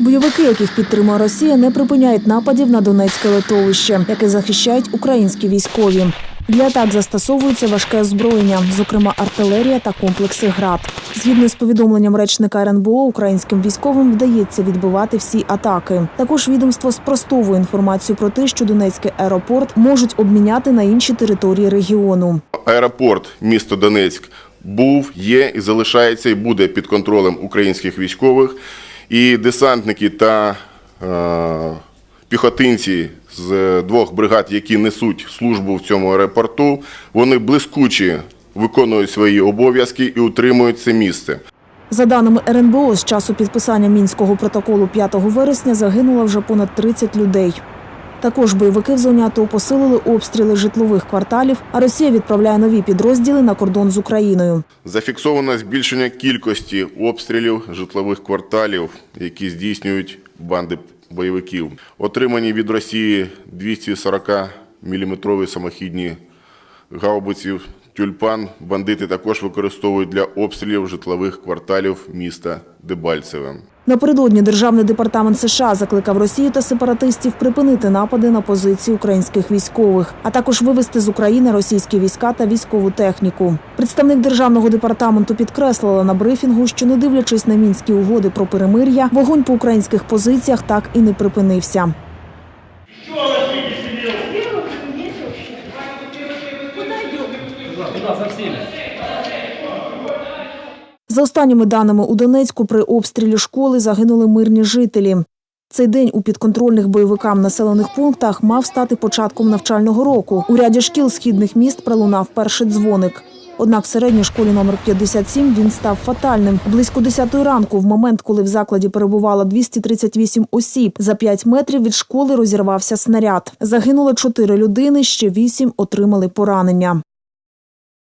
Бойовики, яких підтримує Росія, не припиняють нападів на Донецьке литовище, яке захищають українські військові. Для атак застосовується важке озброєння, зокрема артилерія та комплекси ГРАД. Згідно з повідомленням речника РНБО, українським військовим вдається відбивати всі атаки. Також відомство спростовує інформацію про те, що Донецький аеропорт можуть обміняти на інші території регіону. Аеропорт місто Донецьк був, є і залишається і буде під контролем українських військових. І десантники та е, піхотинці з двох бригад, які несуть службу в цьому аеропорту, вони блискуче виконують свої обов'язки і утримують це місце. За даними РНБО, з часу підписання мінського протоколу 5 вересня загинуло вже понад 30 людей. Також бойовики в зоні АТО посилили обстріли житлових кварталів, а Росія відправляє нові підрозділи на кордон з Україною. Зафіксовано збільшення кількості обстрілів житлових кварталів, які здійснюють банди бойовиків. Отримані від Росії 240 мм самохідні гаубиці «Тюльпан» бандити також використовують для обстрілів житлових кварталів міста Дебальцеве. Напередодні державний департамент США закликав Росію та сепаратистів припинити напади на позиції українських військових, а також вивести з України російські війська та військову техніку. Представник державного департаменту підкреслила на брифінгу, що не дивлячись на мінські угоди про перемир'я, вогонь по українських позиціях так і не припинився. За останніми даними у Донецьку при обстрілі школи загинули мирні жителі. Цей день у підконтрольних бойовикам населених пунктах мав стати початком навчального року. У ряді шкіл східних міст пролунав перший дзвоник. Однак в середній школі номер 57 він став фатальним. Близько 10 ранку, в момент, коли в закладі перебувало 238 осіб, за 5 метрів від школи розірвався снаряд. Загинуло 4 людини, ще 8 отримали поранення.